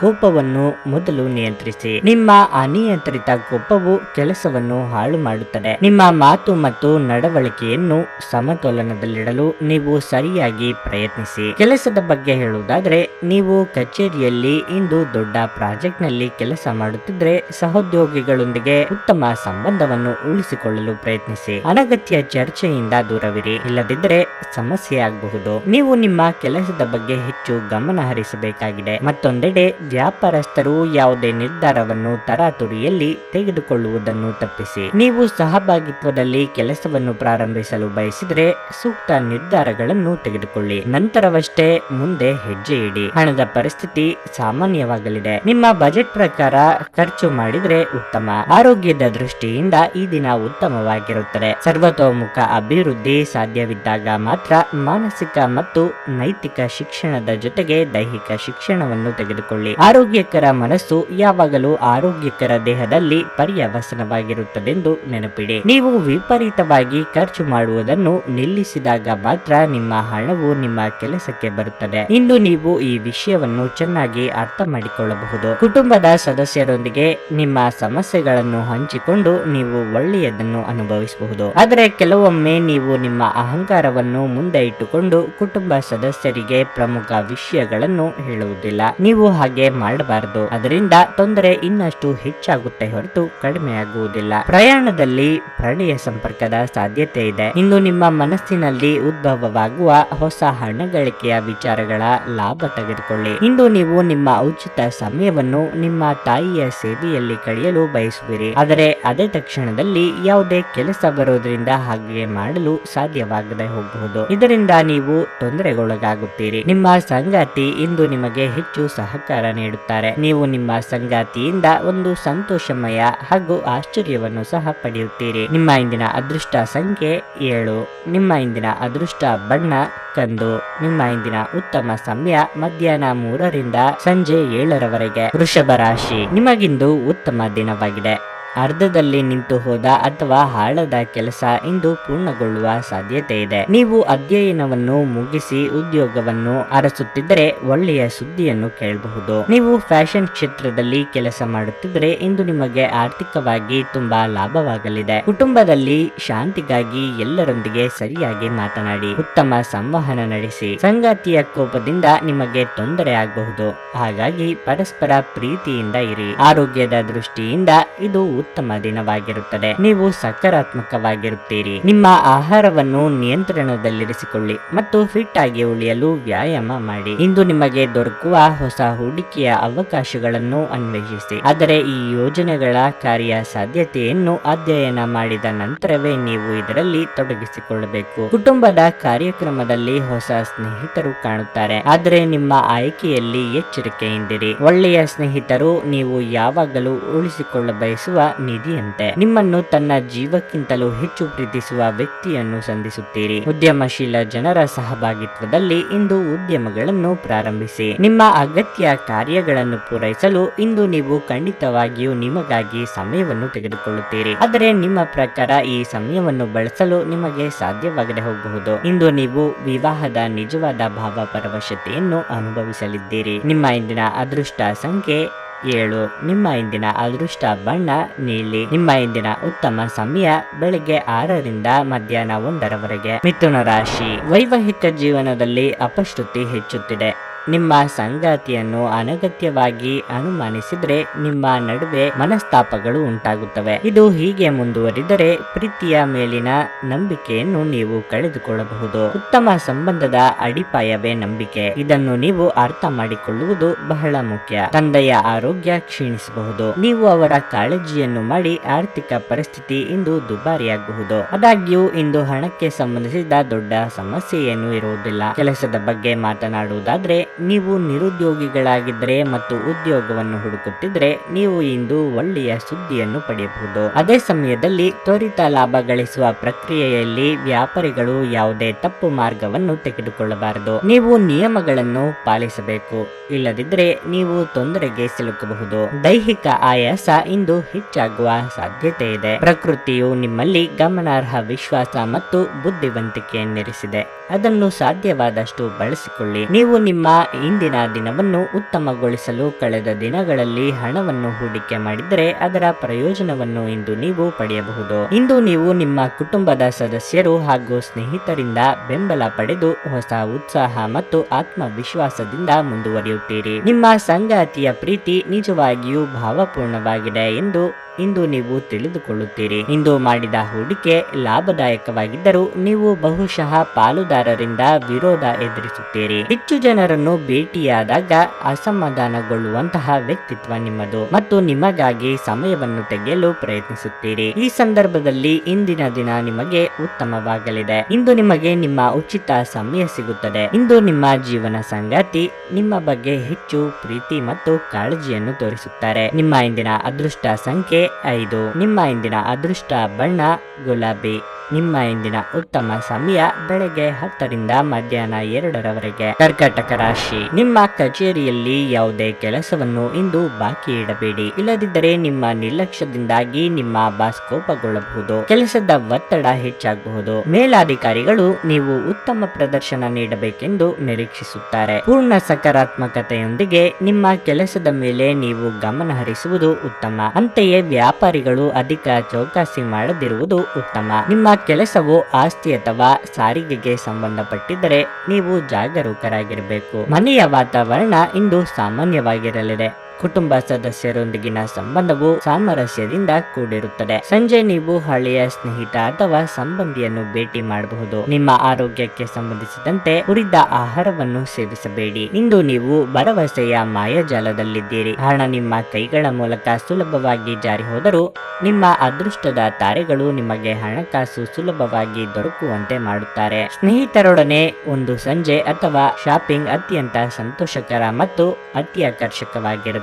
ಕೋಪವನ್ನು ಮೊದಲು ನಿಯಂತ್ರಿಸಿ. ನಿಮ್ಮ ಅನಿಯಂತ್ರಿತ ಕೋಪವು ಕೆಲಸವನ್ನು ಹಾಳು ಮಾಡುತ್ತದೆ. ನಿಮ್ಮ ಮಾತು ಮತ್ತು ನಡವಳಿಕೆಯನ್ನು ಸಮತೋಲನದಲ್ಲಿಡಲು ನೀವು ಸರಿಯಾಗಿ ಪ್ರಯತ್ನಿಸಿ. ಕೆಲಸದ ಬಗ್ಗೆ ಹೇಳುವುದಾದ್ರೆ, ನೀವು ಕಚೇರಿಯಲ್ಲಿ ಇಂದು ದೊಡ್ಡ ಪ್ರಾಜೆಕ್ಟ್ನಲ್ಲಿ ಕೆಲಸ ಮಾಡುತ್ತಿದ್ರೆ ಸಹೋದ್ಯೋಗಿಗಳೊಂದಿಗೆ ಉತ್ತಮ ಸಂಬಂಧವನ್ನು ಉಳಿಸಿಕೊಳ್ಳಲು ಪ್ರಯತ್ನಿಸಿ. ಅನಗತ್ಯ ಚರ್ಚೆಯಿಂದ ದೂರವಿರಿ. ಇಲ್ಲದಿದ್ದರೆ ಸಮಸ್ಯೆ ಆಗಬಹುದು. ನೀವು ನಿಮ್ಮ ಕೆಲಸದ ಬಗ್ಗೆ ಹೆಚ್ಚು ಗಮನ ಹರಿಸಬೇಕಾಗಿದೆ ಮತ್ತೊಂದೆಡೆ ವ್ಯಾಪಾರಸ್ಥರು ಯಾವುದೇ ನಿರ್ಧಾರವನ್ನು ತರಾತುರಿಯಲ್ಲಿ ತೆಗೆದುಕೊಳ್ಳುವುದನ್ನು ತಪ್ಪಿಸಿ. ನೀವು ಸಹಭಾಗಿತ್ವದಲ್ಲಿ ಕೆಲಸವನ್ನು ಪ್ರಾರಂಭಿಸಲು ಬಯಸಿದರೆ ಸೂಕ್ತ ನಿರ್ಧಾರಗಳನ್ನು ತೆಗೆದುಕೊಳ್ಳಿ. ನಂತರವಷ್ಟೇ ಮುಂದೆ ಹೆಜ್ಜೆ ಇಡಿ. ಹಣದ ಪರಿಸ್ಥಿತಿ ಸಾಮಾನ್ಯವಾಗಲಿದೆ. ನಿಮ್ಮ ಬಜೆಟ್ ಪ್ರಕಾರ ಖರ್ಚು ಮಾಡಿದ್ರೆ ಉತ್ತಮ. ಆರೋಗ್ಯದ ದೃಷ್ಟಿಯಿಂದ ಈ ದಿನ ಉತ್ತಮವಾಗಿರುತ್ತದೆ. ಸರ್ವತೋಮುಖ ಅಭಿವೃದ್ಧಿ ಸಾಧ್ಯವಿದ್ದಾಗ ಮಾತ್ರ ಮಾನಸಿಕ ಮತ್ತು ನೈತಿಕ ಶಿಕ್ಷಣದ ಜೊತೆಗೆ ದೈಹಿಕ ಶಿಕ್ಷಣವನ್ನು ತೆಗೆದುಕೊಳ್ಳಿ. ಆರೋಗ್ಯಕರ ಮನಸ್ಸು ಯಾವಾಗಲೂ ಆರೋಗ್ಯಕರ ದೇಹದಲ್ಲಿ ಪರ್ಯವಸನವಾಗಿರುತ್ತದೆಂದು ನೆನಪಿಡಿ. ನೀವು ವಿಪರೀತವಾಗಿ ಖರ್ಚು ಮಾಡುವುದನ್ನು ನಿಲ್ಲಿಸಿದಾಗ ಮಾತ್ರ ನಿಮ್ಮ ಹಣವು ನಿಮ್ಮ ಕೆಲಸಕ್ಕೆ ಬರುತ್ತದೆ. ಇಂದು ನೀವು ಈ ವಿಷಯವನ್ನು ಚೆನ್ನಾಗಿ ಅರ್ಥ ಮಾಡಿಕೊಳ್ಳಬಹುದು. ಕುಟುಂಬದ ಸದಸ್ಯರೊಂದಿಗೆ ನಿಮ್ಮ ಸಮಸ್ಯೆಗಳನ್ನು ಹಂಚಿಕೊಂಡು ನೀವು ಒಳ್ಳೆಯದನ್ನು ಅನುಭವಿಸಬಹುದು. ಆದರೆ ಕೆಲವೊಮ್ಮೆ ನೀವು ನಿಮ್ಮ ಅಹಂಕಾರವನ್ನು ಮುಂದೆ ಇಟ್ಟುಕೊಂಡು ಕುಟುಂಬ ಸದಸ್ಯರಿಗೆ ಪ್ರಮುಖ ವಿಷಯಗಳನ್ನು ಹೇಳುವುದಿಲ್ಲ. ನೀವು ಹಾಗೆ ಮಾಡಬಾರದು. ಅದರಿಂದ ತೊಂದರೆ ಇನ್ನಷ್ಟು ಹೆಚ್ಚಾಗುತ್ತೆ ಹೊರತು ಕಡಿಮೆಯಾಗುವುದಿಲ್ಲ. ಪ್ರಯಾಣದಲ್ಲಿ ಪ್ರಣಯ ಸಂಪರ್ಕದ ಸಾಧ್ಯತೆ ಇದೆ. ಇಂದು ನಿಮ್ಮ ಮನಸ್ಸಿನಲ್ಲಿ ಉದ್ಭವವಾಗುವ ಹೊಸ ಹಣ ಗಳಿಕೆಯ ವಿಚಾರಗಳ ಲಾಭ ತೆಗೆದುಕೊಳ್ಳಿ. ಇಂದು ನೀವು ನಿಮ್ಮ ಉಚಿತ ಸಮಯವನ್ನು ನಿಮ್ಮ ತಾಯಿಯ ಸೇವೆಯಲ್ಲಿ ಕಳೆಯಲು ಬಯಸುವಿರಿ. ಆದರೆ ಅದೇ ತಕ್ಷಣದಲ್ಲಿ ಯಾವುದೇ ಕೆಲಸ ಬರೋದ್ರಿಂದ ಹಾಗೆ ಮಾಡಲು ಸಾಧ್ಯವಾಗದೆ ಹೋಗಬಹುದು. ಇದರಿಂದ ನೀವು ತೊಂದರೆಗೊಳಗಾಗುತ್ತೀರಿ. ನಿಮ್ಮ ಸಂಗಾತಿ ಇಂದು ನಿಮಗೆ ಹೆಚ್ಚು ಸಹಕಾರ ನೀಡುತ್ತಾರೆ. ನೀವು ನಿಮ್ಮ ಸಂಗಾತಿಯಿಂದ ಒಂದು ಸಂತೋಷಮಯ ಹಾಗೂ ಆಶ್ಚರ್ಯವನ್ನು ಸಹ ಪಡೆಯುತ್ತೀರಿ. ನಿಮ್ಮ ಇಂದಿನ ಅದೃಷ್ಟ ಸಂಖ್ಯೆ ಏಳು. ನಿಮ್ಮ ಇಂದಿನ ಅದೃಷ್ಟ ಬಣ್ಣ ಕಂದು. ನಿಮ್ಮ ಇಂದಿನ ಉತ್ತಮ ಸಮಯ ಮಧ್ಯಾಹ್ನ ಮೂರರಿಂದ ಸಂಜೆ ಏಳರವರೆಗೆ. ವೃಷಭ ರಾಶಿ. ನಿಮಗಿಂದು ಉತ್ತಮ ದಿನವಾಗಿದೆ. ಅರ್ಧದಲ್ಲಿ ನಿಂತು ಹೋದ ಅಥವಾ ಹಾಳದ ಕೆಲಸ ಇಂದು ಪೂರ್ಣಗೊಳ್ಳುವ ಸಾಧ್ಯತೆ ಇದೆ. ನೀವು ಅಧ್ಯಯನವನ್ನು ಮುಗಿಸಿ ಉದ್ಯೋಗವನ್ನು ಅರಸುತ್ತಿದ್ದರೆ ಒಳ್ಳೆಯ ಸುದ್ದಿಯನ್ನು ಕೇಳಬಹುದು. ನೀವು ಫ್ಯಾಷನ್ ಕ್ಷೇತ್ರದಲ್ಲಿ ಕೆಲಸ ಮಾಡುತ್ತಿದ್ದರೆ ಇಂದು ನಿಮಗೆ ಆರ್ಥಿಕವಾಗಿ ತುಂಬಾ ಲಾಭವಾಗಲಿದೆ. ಕುಟುಂಬದಲ್ಲಿ ಶಾಂತಿಗಾಗಿ ಎಲ್ಲರೊಂದಿಗೆ ಸರಿಯಾಗಿ ಮಾತನಾಡಿ, ಉತ್ತಮ ಸಂವಹನ ನಡೆಸಿ, ಸಂಗಾತಿಯ ಕೋಪದಿಂದ ನಿಮಗೆ ತೊಂದರೆ ಆಗಬಹುದು. ಹಾಗಾಗಿ ಪರಸ್ಪರ ಪ್ರೀತಿಯಿಂದ ಇರಿ. ಆರೋಗ್ಯದ ದೃಷ್ಟಿಯಿಂದ ಇದು ಉತ್ತಮ ದಿನವಾಗಿರುತ್ತದೆ. ನೀವು ಸಕಾರಾತ್ಮಕವಾಗಿರುತ್ತೀರಿ. ನಿಮ್ಮ ಆಹಾರವನ್ನು ನಿಯಂತ್ರಣದಲ್ಲಿರಿಸಿಕೊಳ್ಳಿ ಮತ್ತು ಫಿಟ್ ಆಗಿ ಉಳಿಯಲು ವ್ಯಾಯಾಮ ಮಾಡಿ. ಇಂದು ನಿಮಗೆ ದೊರಕುವ ಹೊಸ ಹೂಡಿಕೆಯ ಅವಕಾಶಗಳನ್ನು ಅನ್ವೇಷಿಸಿ. ಆದರೆ ಈ ಯೋಜನೆಗಳ ಕಾರ್ಯ ಸಾಧ್ಯತೆಯನ್ನು ಅಧ್ಯಯನ ಮಾಡಿದ ನಂತರವೇ ನೀವು ಇದರಲ್ಲಿ ತೊಡಗಿಸಿಕೊಳ್ಳಬೇಕು. ಕುಟುಂಬದ ಕಾರ್ಯಕ್ರಮದಲ್ಲಿ ಹೊಸ ಸ್ನೇಹಿತರು ಕಾಣುತ್ತಾರೆ. ಆದರೆ ನಿಮ್ಮ ಆಯ್ಕೆಯಲ್ಲಿ ಎಚ್ಚರಿಕೆಯಿಂದಿರಿ. ಒಳ್ಳೆಯ ಸ್ನೇಹಿತರು ನೀವು ಯಾವಾಗಲೂ ಉಳಿಸಿಕೊಳ್ಳ ಬಯಸುವ ನಿಧಿಯಂತೆ ನಿಮ್ಮನ್ನು ತನ್ನ ಜೀವಕ್ಕಿಂತಲೂ ಹೆಚ್ಚು ಪ್ರೀತಿಸುವ ವ್ಯಕ್ತಿಯನ್ನು ಸಂಧಿಸುತ್ತೀರಿ. ಉದ್ಯಮಶೀಲ ಜನರ ಸಹಭಾಗಿತ್ವದಲ್ಲಿ ಇಂದು ಉದ್ಯಮಗಳನ್ನು ಪ್ರಾರಂಭಿಸಿ. ನಿಮ್ಮ ಅಗತ್ಯ ಕಾರ್ಯಗಳನ್ನು ಪೂರೈಸಲು ಇಂದು ನೀವು ಖಂಡಿತವಾಗಿಯೂ ನಿಮಗಾಗಿ ಸಮಯವನ್ನು ತೆಗೆದುಕೊಳ್ಳುತ್ತೀರಿ. ಆದರೆ ನಿಮ್ಮ ಪ್ರಕಾರ ಈ ಸಮಯವನ್ನು ಬಳಸಲು ನಿಮಗೆ ಸಾಧ್ಯವಾಗದೆ ಹೋಗಬಹುದು. ಇಂದು ನೀವು ವಿವಾಹದ ನಿಜವಾದ ಭಾವ ಪರವಶತೆಯನ್ನು ಅನುಭವಿಸಲಿದ್ದೀರಿ. ನಿಮ್ಮ ಇಂದಿನ ಅದೃಷ್ಟ ಸಂಖ್ಯೆ ಏಳು. ನಿಮ್ಮ ಇಂದಿನ ಅದೃಷ್ಟ ಬಣ್ಣ, ನೀಲಿ. ನಿಮ್ಮ ಇಂದಿನ ಉತ್ತಮ ಸಮಯ ಬೆಳಿಗ್ಗೆ ಆರರಿಂದ ಮಧ್ಯಾಹ್ನ ಒಂದರವರೆಗೆ. ಮಿಥುನ ರಾಶಿ. ವೈವಾಹಿಕ ಜೀವನದಲ್ಲಿ ಅಪಶ್ರುತಿ ಹೆಚ್ಚುತ್ತಿದೆ. ನಿಮ್ಮ ಸಂಗಾತಿಯನ್ನು ಅನಗತ್ಯವಾಗಿ ಅನುಮಾನಿಸಿದ್ರೆ ನಿಮ್ಮ ನಡುವೆ ಮನಸ್ತಾಪಗಳು ಉಂಟಾಗುತ್ತವೆ. ಇದು ಹೀಗೆ ಮುಂದುವರಿದರೆ ಪ್ರೀತಿಯ ಮೇಲಿನ ನಂಬಿಕೆಯನ್ನು ನೀವು ಕಳೆದುಕೊಳ್ಳಬಹುದು. ಉತ್ತಮ ಸಂಬಂಧದ ಅಡಿಪಾಯವೇ ನಂಬಿಕೆ. ಇದನ್ನು ನೀವು ಅರ್ಥ ಮಾಡಿಕೊಳ್ಳುವುದು ಬಹಳ ಮುಖ್ಯ. ತಂದೆಯ ಆರೋಗ್ಯ ಕ್ಷೀಣಿಸಬಹುದು. ನೀವು ಅವರ ಕಾಳಜಿಯನ್ನು ಮಾಡಿ ಆರ್ಥಿಕ ಪರಿಸ್ಥಿತಿ ಇಂದು ದುಬಾರಿಯಾಗಬಹುದು. ಆದಾಗ್ಯೂ, ಇಂದು ಹಣಕ್ಕೆ ಸಂಬಂಧಿಸಿದ ದೊಡ್ಡ ಸಮಸ್ಯೆ ಏನೂ ಇರುವುದಿಲ್ಲ. ಕೆಲಸದ ಬಗ್ಗೆ ಮಾತನಾಡುವುದಾದ್ರೆ ನೀವು ನಿರುದ್ಯೋಗಿಗಳಾಗಿದ್ದರೆ ಮತ್ತು ಉದ್ಯೋಗವನ್ನು ಹುಡುಕುತ್ತಿದ್ರೆ ನೀವು ಇಂದು ಒಳ್ಳೆಯ ಸುದ್ದಿಯನ್ನು ಪಡೆಯಬಹುದು. ಅದೇ ಸಮಯದಲ್ಲಿ ತ್ವರಿತ ಲಾಭ ಗಳಿಸುವ ಪ್ರಕ್ರಿಯೆಯಲ್ಲಿ ವ್ಯಾಪಾರಿಗಳು ಯಾವುದೇ ತಪ್ಪು ಮಾರ್ಗವನ್ನು ತೆಗೆದುಕೊಳ್ಳಬಾರದು. ನೀವು ನಿಯಮಗಳನ್ನು ಪಾಲಿಸಬೇಕು. ಇಲ್ಲದಿದ್ದರೆ ನೀವು ತೊಂದರೆಗೆ ಸಿಲುಕಬಹುದು. ದೈಹಿಕ ಆಯಾಸ ಇಂದು ಹೆಚ್ಚಾಗುವ ಸಾಧ್ಯತೆ ಇದೆ. ಪ್ರಕೃತಿಯು ನಿಮ್ಮಲ್ಲಿ ಗಮನಾರ್ಹ ವಿಶ್ವಾಸ ಮತ್ತು ಬುದ್ಧಿವಂತಿಕೆಯನ್ನಿರಿಸಿದೆ. ಅದನ್ನು ಸಾಧ್ಯವಾದಷ್ಟು ಬಳಸಿಕೊಳ್ಳಿ. ನೀವು ನಿಮ್ಮ ಇಂದಿನ ದಿನವನ್ನು ಉತ್ತಮಗೊಳಿಸಲು ಕಳೆದ ದಿನಗಳಲ್ಲಿ ಹಣವನ್ನು ಹೂಡಿಕೆ ಮಾಡಿದರೆ ಅದರ ಪ್ರಯೋಜನವನ್ನು ಇಂದು ನೀವು ಪಡೆಯಬಹುದು. ಇಂದು ನೀವು ನಿಮ್ಮ ಕುಟುಂಬದ ಸದಸ್ಯರು ಹಾಗೂ ಸ್ನೇಹಿತರಿಂದ ಬೆಂಬಲ ಪಡೆದು ಹೊಸ ಉತ್ಸಾಹ ಮತ್ತು ಆತ್ಮವಿಶ್ವಾಸದಿಂದ ಮುಂದುವರಿಯುತ್ತೀರಿ. ನಿಮ್ಮ ಸಂಗಾತಿಯ ಪ್ರೀತಿ ನಿಜವಾಗಿಯೂ ಭಾವಪೂರ್ಣವಾಗಿದೆ ಎಂದು ಇಂದು ನೀವು ತಿಳಿದುಕೊಳ್ಳುತ್ತೀರಿ. ಇಂದು ಮಾಡಿದ ಹೂಡಿಕೆ ಲಾಭದಾಯಕವಾಗಿದ್ದರೂ ನೀವು ಬಹುಶಃ ಪಾಲುದಾರರಿಂದ ವಿರೋಧ ಎದುರಿಸುತ್ತೀರಿ. ಹೆಚ್ಚು ಜನರನ್ನು ಭೇಟಿಯಾದಾಗ ಅಸಮಾಧಾನಗೊಳ್ಳುವಂತಹ ವ್ಯಕ್ತಿತ್ವ ನಿಮ್ಮದು ಮತ್ತು ನಿಮಗಾಗಿ ಸಮಯವನ್ನು ತೆಗೆಯಲು ಪ್ರಯತ್ನಿಸುತ್ತೀರಿ. ಈ ಸಂದರ್ಭದಲ್ಲಿ ಇಂದಿನ ದಿನ ನಿಮಗೆ ಉತ್ತಮವಾಗಲಿದೆ. ಇಂದು ನಿಮಗೆ ನಿಮ್ಮ ಉಚಿತ ಸಮಯ ಸಿಗುತ್ತದೆ. ಇಂದು ನಿಮ್ಮ ಜೀವನ ಸಂಗಾತಿ ನಿಮ್ಮ ಬಗ್ಗೆ ಹೆಚ್ಚು ಪ್ರೀತಿ ಮತ್ತು ಕಾಳಜಿಯನ್ನು ತೋರಿಸುತ್ತಾರೆ. ನಿಮ್ಮ ಇಂದಿನ ಅದೃಷ್ಟ ಸಂಖ್ಯೆ ಐದು. ನಿಮ್ಮ ಇಂದಿನ ಅದೃಷ್ಟ ಬಣ್ಣ ಗುಲಾಬಿ. ನಿಮ್ಮ ಇಂದಿನ ಉತ್ತಮ ಸಮಯ ಬೆಳಗ್ಗೆ ಹತ್ತರಿಂದ ಮಧ್ಯಾಹ್ನ ಎರಡರವರೆಗೆ. ಕರ್ಕಟಕ ರಾಶಿ. ನಿಮ್ಮ ಕಚೇರಿಯಲ್ಲಿ ಯಾವುದೇ ಕೆಲಸವನ್ನು ಇಂದು ಬಾಕಿ ಇಡಬೇಡಿ. ಇಲ್ಲದಿದ್ದರೆ ನಿಮ್ಮ ನಿರ್ಲಕ್ಷ್ಯದಿಂದಾಗಿ ನಿಮ್ಮ ಬಾಸ್ ಕೋಪಗೊಳ್ಳಬಹುದು. ಕೆಲಸದ ಒತ್ತಡ ಹೆಚ್ಚಾಗಬಹುದು. ಮೇಲಾಧಿಕಾರಿಗಳು ನೀವು ಉತ್ತಮ ಪ್ರದರ್ಶನ ನೀಡಬೇಕೆಂದು ನಿರೀಕ್ಷಿಸುತ್ತಾರೆ. ಪೂರ್ಣ ಸಕಾರಾತ್ಮಕತೆಯೊಂದಿಗೆ ನಿಮ್ಮ ಕೆಲಸದ ಮೇಲೆ ನೀವು ಗಮನ ಹರಿಸುವುದು ಉತ್ತಮ. ಅಂತೆಯೇ ವ್ಯಾಪಾರಿಗಳು ಅಧಿಕ ಚೌಕಾಸಿ ಮಾಡದಿರುವುದು ಉತ್ತಮ. ನಿಮ್ಮ ಕೆಲಸವು ಆಸ್ತಿ ಅಥವಾ ಸಾರಿಗೆಗೆ ಸಂಬಂಧಪಟ್ಟಿದ್ದರೆ ನೀವು ಜಾಗರೂಕರಾಗಿರಬೇಕು. ಮನೆಯ ವಾತಾವರಣ ಇಂದು ಸಾಮಾನ್ಯವಾಗಿರಲಿದೆ. ಕುಟುಂಬ ಸದಸ್ಯರೊಂದಿಗಿನ ಸಂಬಂಧವು ಸಾಮರಸ್ಯದಿಂದ ಕೂಡಿರುತ್ತದೆ. ಸಂಜೆ ನೀವು ಹಳೆಯ ಸ್ನೇಹಿತ ಅಥವಾ ಸಂಬಂಧಿಯನ್ನು ಭೇಟಿ ಮಾಡಬಹುದು. ನಿಮ್ಮ ಆರೋಗ್ಯಕ್ಕೆ ಸಂಬಂಧಿಸಿದಂತೆ ಹುರಿದ ಆಹಾರವನ್ನು ಸೇವಿಸಬೇಡಿ. ಇಂದು ನೀವು ಭರವಸೆಯ ಮಾಯಾಜಾಲದಲ್ಲಿದ್ದೀರಿ. ಹಣ ನಿಮ್ಮ ಕೈಗಳ ಮೂಲಕ ಸುಲಭವಾಗಿ ಜಾರಿ ಹೋದರೂ ನಿಮ್ಮ ಅದೃಷ್ಟದ ತಾರೆಗಳು ನಿಮಗೆ ಹಣಕಾಸು ಸುಲಭವಾಗಿ ದೊರಕುವಂತೆ ಮಾಡುತ್ತಾರೆ. ಸ್ನೇಹಿತರೊಡನೆ ಒಂದು ಸಂಜೆ ಅಥವಾ ಶಾಪಿಂಗ್ ಅತ್ಯಂತ ಸಂತೋಷಕರ ಮತ್ತು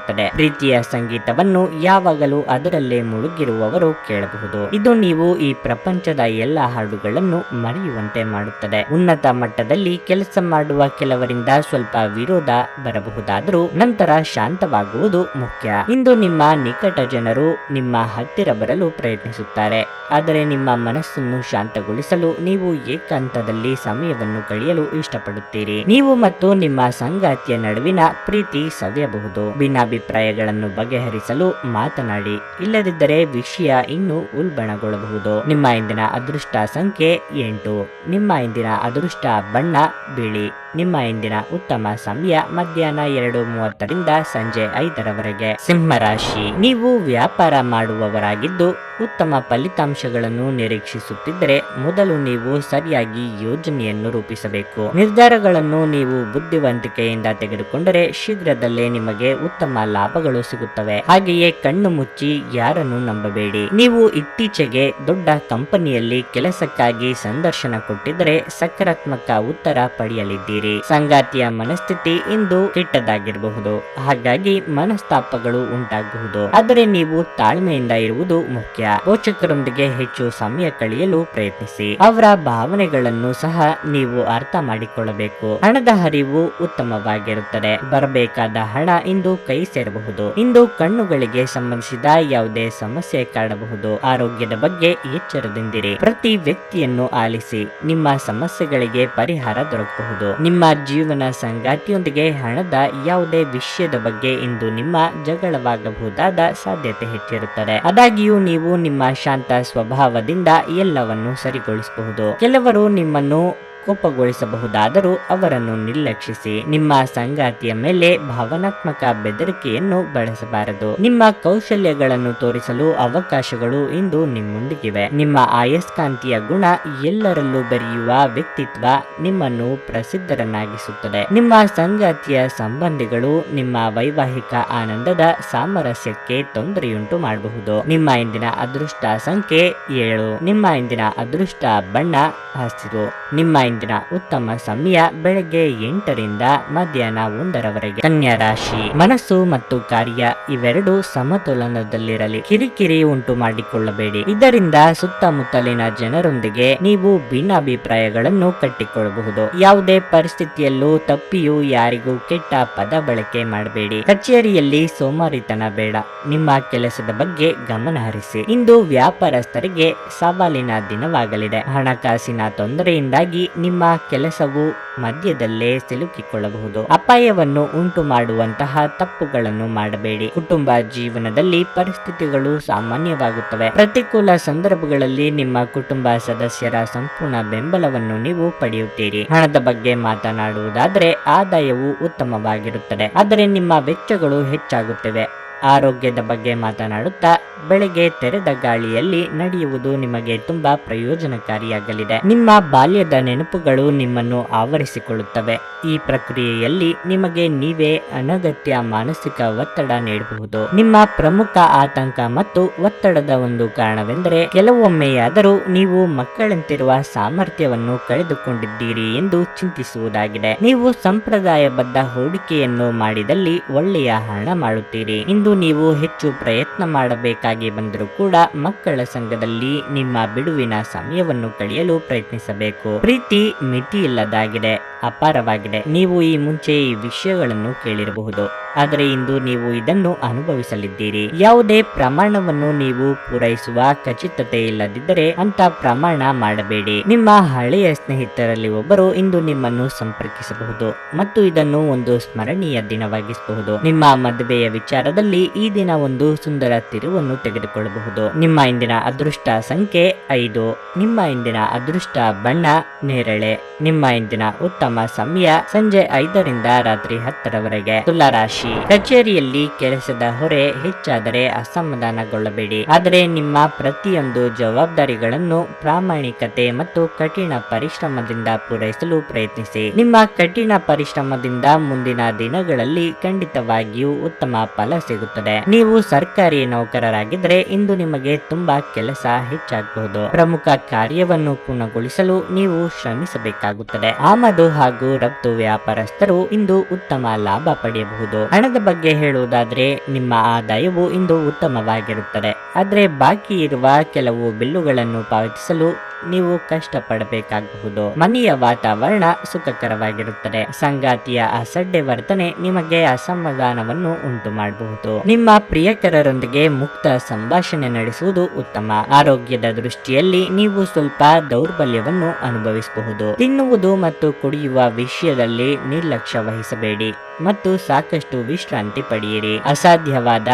ಅತ್ಯಾಕರ್ಷಕವಾಗಿರುತ್ತದೆ ಪ್ರೀತಿಯ ಸಂಗೀತವನ್ನು ಯಾವಾಗಲೂ ಅದರಲ್ಲೇ ಮುಳುಗಿರುವವರು ಕೇಳಬಹುದು. ಇದು ನೀವು ಈ ಪ್ರಪಂಚದ ಎಲ್ಲ ಹಾಡುಗಳನ್ನು ಮರೆಯುವಂತೆ ಮಾಡುತ್ತದೆ. ಉನ್ನತ ಮಟ್ಟದಲ್ಲಿ ಕೆಲಸ ಮಾಡುವ ಕೆಲವರಿಂದ ಸ್ವಲ್ಪ ವಿರೋಧ ಬರಬಹುದಾದರೂ ನಂತರ ಶಾಂತವಾಗುವುದು ಮುಖ್ಯ. ಇಂದು ನಿಮ್ಮ ನಿಕಟ ಜನರು ನಿಮ್ಮ ಹತ್ತಿರ ಬರಲು ಪ್ರಯತ್ನಿಸುತ್ತಾರೆ. ಆದರೆ ನಿಮ್ಮ ಮನಸ್ಸನ್ನು ಶಾಂತಗೊಳಿಸಲು ನೀವು ಏಕಾಂತದಲ್ಲಿ ಸಮಯವನ್ನು ಕಳೆಯಲು ಇಷ್ಟಪಡುತ್ತೀರಿ. ನೀವು ಮತ್ತು ನಿಮ್ಮ ಸಂಗಾತಿಯ ನಡುವಿನ ಪ್ರೀತಿ ಸವಿಯಬಹುದು. ಭಿನ್ನಾಭಿಪ್ರಾಯಗಳನ್ನು ಬಗೆಹರಿಸಲು ಮಾತನಾಡಿ. ಇಲ್ಲದಿದ್ದರೆ ವಿಷಯ ಇನ್ನೂ ಉಲ್ಬಣಗೊಳ್ಳಬಹುದು. ನಿಮ್ಮ ಇಂದಿನ ಅದೃಷ್ಟ ಸಂಖ್ಯೆ ಎಂಟು. ನಿಮ್ಮ ಇಂದಿನ ಅದೃಷ್ಟ ಬಣ್ಣ ಬಿಳಿ. ನಿಮ್ಮ ಇಂದಿನ ಉತ್ತಮ ಸಮಯ ಮಧ್ಯಾಹ್ನ ಎರಡು ಮೂವತ್ತರಿಂದ ಸಂಜೆ ಐದರವರೆಗೆ. ಸಿಂಹರಾಶಿ ನೀವು ವ್ಯಾಪಾರ ಮಾಡುವವರಾಗಿದ್ದು ಉತ್ತಮ ಫಲಿತಾಂಶಗಳನ್ನು ನಿರೀಕ್ಷಿಸುತ್ತಿದ್ದರೆ ಮೊದಲು ನೀವು ಸರಿಯಾಗಿ ಯೋಜನೆಯನ್ನು ರೂಪಿಸಬೇಕು. ನಿರ್ಧಾರಗಳನ್ನು ನೀವು ಬುದ್ಧಿವಂತಿಕೆಯಿಂದ ತೆಗೆದುಕೊಂಡರೆ ಶೀಘ್ರದಲ್ಲೇ ನಿಮಗೆ ಉತ್ತಮ ಲಾಭಗಳು ಸಿಗುತ್ತವೆ. ಹಾಗೆಯೇ ಕಣ್ಣು ಮುಚ್ಚಿ ಯಾರನ್ನು ನಂಬಬೇಡಿ. ನೀವು ಇತ್ತೀಚೆಗೆ ದೊಡ್ಡ ಕಂಪನಿಯಲ್ಲಿ ಕೆಲಸಕ್ಕಾಗಿ ಸಂದರ್ಶನ ಕೊಟ್ಟಿದ್ದರೆ ಸಕಾರಾತ್ಮಕ ಉತ್ತರ ಪಡೆಯಲಿದ್ದೀರಿ. ಸಂಗಾತಿಯ ಮನಸ್ಥಿತಿ ಇಂದು ಕೆಟ್ಟದಾಗಿರಬಹುದು ಹಾಗಾಗಿ ಮನಸ್ತಾಪಗಳು ಉಂಟಾಗಬಹುದು. ಆದರೆ ನೀವು ತಾಳ್ಮೆಯಿಂದ ಇರುವುದು ಮುಖ್ಯ. ಪೋಷಕರೊಂದಿಗೆ ಹೆಚ್ಚು ಸಮಯ ಕಳೆಯಲು ಪ್ರಯತ್ನಿಸಿ. ಅವರ ಭಾವನೆಗಳನ್ನು ಸಹ ನೀವು ಅರ್ಥ ಮಾಡಿಕೊಳ್ಳಬೇಕು. ಹಣದ ಹರಿವು ಉತ್ತಮವಾಗಿರುತ್ತದೆ. ಬರಬೇಕಾದ ಹಣ ಇಂದು ಕೈ ಸೇರಬಹುದು. ಇಂದು ಕಣ್ಣುಗಳಿಗೆ ಸಂಬಂಧಿಸಿದ ಯಾವುದೇ ಸಮಸ್ಯೆ ಕಾಡಬಹುದು ಆರೋಗ್ಯದ ಬಗ್ಗೆ ಎಚ್ಚರದಿಂದಿರಿ. ಪ್ರತಿ ವ್ಯಕ್ತಿಯನ್ನು ಆಲಿಸಿ. ನಿಮ್ಮ ಸಮಸ್ಯೆಗಳಿಗೆ ಪರಿಹಾರ ದೊರಕಬಹುದು. ನಿಮ್ಮ ಜೀವನ ಸಂಗಾತಿಯೊಂದಿಗೆ ಹಣದ ಯಾವುದೇ ವಿಷಯದ ಬಗ್ಗೆ ಇಂದು ನಿಮ್ಮ ಜಗಳವಾಗಬಹುದಾದ ಸಾಧ್ಯತೆ ಹೆಚ್ಚಿರುತ್ತದೆ. ಆದಾಗ್ಯೂ ನೀವು ನಿಮ್ಮ ಶಾಂತ ಸ್ವಭಾವದಿಂದ ಎಲ್ಲವನ್ನು ಸರಿಗೊಳಿಸಬಹುದು. ಕೆಲವರು ನಿಮ್ಮನ್ನು ಕೋಪಗೊಳಿಸಬಹುದಾದರೂ ಅವರನ್ನು ನಿರ್ಲಕ್ಷಿಸಿ ನಿಮ್ಮ ಸಂಗಾತಿಯ ಮೇಲೆ ಭಾವನಾತ್ಮಕ ಬೆದರಿಕೆಯನ್ನು ಬಳಸಬಾರದು. ನಿಮ್ಮ ಕೌಶಲ್ಯಗಳನ್ನು ತೋರಿಸಲು ಅವಕಾಶಗಳು ಇಂದು ನಿಮ್ಮೊಂದಿಗಿವೆ. ನಿಮ್ಮ ಆಯಸ್ಕಾಂತಿಯ ಗುಣ ಎಲ್ಲರಲ್ಲೂ ಬೆರೆಯುವ ವ್ಯಕ್ತಿತ್ವ ನಿಮ್ಮನ್ನು ಪ್ರಸಿದ್ಧರನ್ನಾಗಿಸುತ್ತದೆ. ನಿಮ್ಮ ಸಂಗಾತಿಯ ಸಂಬಂಧಿಗಳು ನಿಮ್ಮ ವೈವಾಹಿಕ ಆನಂದದ ಸಾಮರಸ್ಯಕ್ಕೆ ತೊಂದರೆಯುಂಟು ಮಾಡಬಹುದು. ನಿಮ್ಮ ಇಂದಿನ ಅದೃಷ್ಟ ಸಂಖ್ಯೆ ಏಳು. ನಿಮ್ಮ ಇಂದಿನ ಅದೃಷ್ಟ ಬಣ್ಣ ಹಸಿರು. ನಿಮ್ಮ ಇಂದಿನ ಉತ್ತಮ ಸಮಯ ಬೆಳಗ್ಗೆ ಎಂಟರಿಂದ ಮಧ್ಯಾಹ್ನ ಒಂದರವರೆಗೆ. ಕನ್ಯಾ ರಾಶಿ. ಮನಸ್ಸು ಮತ್ತು ಕಾರ್ಯ ಇವೆರಡು ಸಮತೋಲನದಲ್ಲಿರಲಿ. ಕಿರಿಕಿರಿ ಉಂಟು ಮಾಡಿಕೊಳ್ಳಬೇಡಿ. ಇದರಿಂದ ಸುತ್ತಮುತ್ತಲಿನ ಜನರೊಂದಿಗೆ ನೀವು ಭಿನ್ನಾಭಿಪ್ರಾಯಗಳನ್ನು ಕಟ್ಟಿಕೊಳ್ಳಬಹುದು. ಯಾವುದೇ ಪರಿಸ್ಥಿತಿಯಲ್ಲೂ ತಪ್ಪಿಯೂ ಯಾರಿಗೂ ಕೆಟ್ಟ ಪದ ಬಳಕೆ ಮಾಡಬೇಡಿ. ಕಚೇರಿಯಲ್ಲಿ ಸೋಮಾರಿತನ ಬೇಡ. ನಿಮ್ಮ ಕೆಲಸದ ಬಗ್ಗೆ ಗಮನ ಹರಿಸಿ. ಇಂದು ವ್ಯಾಪಾರಸ್ಥರಿಗೆ ಸವಾಲಿನ ದಿನವಾಗಲಿದೆ. ಹಣಕಾಸಿನ ತೊಂದರೆಯಿಂದಾಗಿ ನಿಮ್ಮ ಕೆಲಸವು ಮಧ್ಯದಲ್ಲೇ ಸಿಲುಕಿಕೊಳ್ಳಬಹುದು. ಅಪಾಯವನ್ನು ಉಂಟು ಮಾಡುವಂತಹ ತಪ್ಪುಗಳನ್ನು ಮಾಡಬೇಡಿ. ಕುಟುಂಬ ಜೀವನದಲ್ಲಿ ಪರಿಸ್ಥಿತಿಗಳು ಸಾಮಾನ್ಯವಾಗುತ್ತವೆ. ಪ್ರತಿಕೂಲ ಸಂದರ್ಭಗಳಲ್ಲಿ ನಿಮ್ಮ ಕುಟುಂಬ ಸದಸ್ಯರ ಸಂಪೂರ್ಣ ಬೆಂಬಲವನ್ನು ನೀವು ಪಡೆಯುತ್ತೀರಿ. ಹಣದ ಬಗ್ಗೆ ಮಾತನಾಡುವುದಾದರೆ ಆದಾಯವು ಉತ್ತಮವಾಗಿರುತ್ತದೆ. ಆದರೆ ನಿಮ್ಮ ವೆಚ್ಚಗಳು ಹೆಚ್ಚಾಗುತ್ತವೆ. ಆರೋಗ್ಯದ ಬಗ್ಗೆ ಮಾತನಾಡುತ್ತಾ ಬೆಳಗ್ಗೆ ತೆರೆದ ಗಾಳಿಯಲ್ಲಿ ನಡೆಯುವುದು ನಿಮಗೆ ತುಂಬಾ ಪ್ರಯೋಜನಕಾರಿಯಾಗಲಿದೆ. ನಿಮ್ಮ ಬಾಲ್ಯದ ನೆನಪುಗಳು ನಿಮ್ಮನ್ನು ಆವರಿಸಿಕೊಳ್ಳುತ್ತವೆ. ಈ ಪ್ರಕ್ರಿಯೆಯಲ್ಲಿ ನಿಮಗೆ ನೀವೇ ಅನಗತ್ಯ ಮಾನಸಿಕ ಒತ್ತಡ ನೀಡಬಹುದು. ನಿಮ್ಮ ಪ್ರಮುಖ ಆತಂಕ ಮತ್ತು ಒತ್ತಡದ ಒಂದು ಕಾರಣವೆಂದರೆ ಕೆಲವೊಮ್ಮೆಯಾದರೂ ನೀವು ಮಕ್ಕಳಂತಿರುವ ಸಾಮರ್ಥ್ಯವನ್ನು ಕಳೆದುಕೊಂಡಿದ್ದೀರಿ ಎಂದು ಚಿಂತಿಸುವುದಾಗಿದೆ. ನೀವು ಸಂಪ್ರದಾಯಬದ್ಧ ಹೂಡಿಕೆಯನ್ನು ಮಾಡಿದಲ್ಲಿ ಒಳ್ಳೆಯ ಹಣ ಮಾಡುತ್ತೀರಿ. ನೀವು ಹೆಚ್ಚು ಪ್ರಯತ್ನ ಮಾಡಬೇಕಾಗಿ ಬಂದರೂ ಕೂಡ ಮಕ್ಕಳ ಸಂಘದಲ್ಲಿ ನಿಮ್ಮ ಬಿಡುವಿನ ಸಮಯವನ್ನು ಕಳೆಯಲು ಪ್ರಯತ್ನಿಸಬೇಕು. ಪ್ರೀತಿ ಮಿತಿಯಿಲ್ಲದಾಗಿದೆ, ಅಪಾರವಾಗಿದೆ. ನೀವು ಈ ಮುಂಚೆ ಈ ವಿಷಯಗಳನ್ನು ಕೇಳಿರಬಹುದು. ಆದರೆ ಇಂದು ನೀವು ಇದನ್ನು ಅನುಭವಿಸಲಿದ್ದೀರಿ. ಯಾವುದೇ ಪ್ರಮಾಣವನ್ನು ನೀವು ಪೂರೈಸುವ ಖಚಿತತೆ ಇಲ್ಲದಿದ್ದರೆ ಅಂತ ಪ್ರಮಾಣ ಮಾಡಬೇಡಿ. ನಿಮ್ಮ ಹಳೆಯ ಸ್ನೇಹಿತರಲ್ಲಿ ಒಬ್ಬರು ಇಂದು ನಿಮ್ಮನ್ನು ಸಂಪರ್ಕಿಸಬಹುದು ಮತ್ತು ಇದನ್ನು ಒಂದು ಸ್ಮರಣೀಯ ದಿನವಾಗಿಸಬಹುದು. ನಿಮ್ಮ ಮದುವೆಯ ವಿಚಾರದಲ್ಲಿ ಈ ದಿನ ಒಂದು ಸುಂದರ ತಿರುವನ್ನು ತೆಗೆದುಕೊಳ್ಳಬಹುದು. ನಿಮ್ಮ ಇಂದಿನ ಅದೃಷ್ಟ ಸಂಖ್ಯೆ ಐದು. ನಿಮ್ಮ ಇಂದಿನ ಅದೃಷ್ಟ ಬಣ್ಣ, ನೇರಳೆ. ನಿಮ್ಮ ಇಂದಿನ ಉತ್ತಮ ಸಮಯ ಸಂಜೆ ಐದರಿಂದ ರಾತ್ರಿ ಹತ್ತರವರೆಗೆ. ತುಲಾರಾಶಿ ಕಚೇರಿಯಲ್ಲಿ ಕೆಲಸದ ಹೊರೆ ಹೆಚ್ಚಾದರೆ ಅಸಮಾಧಾನಗೊಳ್ಳಬೇಡಿ. ಆದರೆ ನಿಮ್ಮ ಪ್ರತಿಯೊಂದು ಜವಾಬ್ದಾರಿಗಳನ್ನು ಪ್ರಾಮಾಣಿಕತೆ ಮತ್ತು ಕಠಿಣ ಪರಿಶ್ರಮದಿಂದ ಪೂರೈಸಲು ಪ್ರಯತ್ನಿಸಿ. ನಿಮ್ಮ ಕಠಿಣ ಪರಿಶ್ರಮದಿಂದ ಮುಂದಿನ ದಿನಗಳಲ್ಲಿ ಖಂಡಿತವಾಗಿಯೂ ಉತ್ತಮ ಫಲ ಸಿಗುತ್ತದೆ. ನೀವು ಸರ್ಕಾರಿ ನೌಕರರಾಗಿದ್ದರೆ ಇಂದು ನಿಮಗೆ ತುಂಬಾ ಕೆಲಸ ಹೆಚ್ಚಾಗಬಹುದು. ಪ್ರಮುಖ ಕಾರ್ಯವನ್ನು ಪೂರ್ಣಗೊಳಿಸಲು ನೀವು ಶ್ರಮಿಸಬೇಕಾಗುತ್ತದೆ. ಆಮದು ಹಾಗೂ ರಫ್ತು ವ್ಯಾಪಾರಸ್ಥರು ಇಂದು ಉತ್ತಮ ಲಾಭ ಪಡೆಯಬಹುದು. ಹಣದ ಬಗ್ಗೆ ಹೇಳುವುದಾದ್ರೆ, ನಿಮ್ಮ ಆದಾಯವು ಇಂದು ಉತ್ತಮವಾಗಿರುತ್ತದೆ. ಆದರೆ ಬಾಕಿ ಇರುವ ಕೆಲವು ಬಿಲ್ಲುಗಳನ್ನು ಪಾವತಿಸಲು ನೀವು ಕಷ್ಟಪಡಬೇಕಾಗಬಹುದು. ಮನೆಯ ವಾತಾವರಣ ಸುಖಕರವಾಗಿರುತ್ತದೆ. ಸಂಗಾತಿಯ ಅಸಡ್ಡೆ ವರ್ತನೆ ನಿಮಗೆ ಅಸಮಾಧಾನವನ್ನು ಉಂಟು ಮಾಡಬಹುದು ನಿಮ್ಮ ಪ್ರಿಯಕರರೊಂದಿಗೆ ಮುಕ್ತ ಸಂಭಾಷಣೆ ನಡೆಸುವುದು ಉತ್ತಮ. ಆರೋಗ್ಯದ ದೃಷ್ಟಿಯಲ್ಲಿ ನೀವು ಸ್ವಲ್ಪ ದೌರ್ಬಲ್ಯವನ್ನು ಅನುಭವಿಸಬಹುದು. ತಿನ್ನುವುದು ಮತ್ತು ಕುಡಿಯುವ ವಿಷಯದಲ್ಲಿ ನಿರ್ಲಕ್ಷ್ಯ ವಹಿಸಬೇಡಿ ಮತ್ತು ಸಾಕಷ್ಟು ವಿಶ್ರಾಂತಿ ಪಡೆಯಿರಿ. ಅಸಾಧ್ಯವಾದ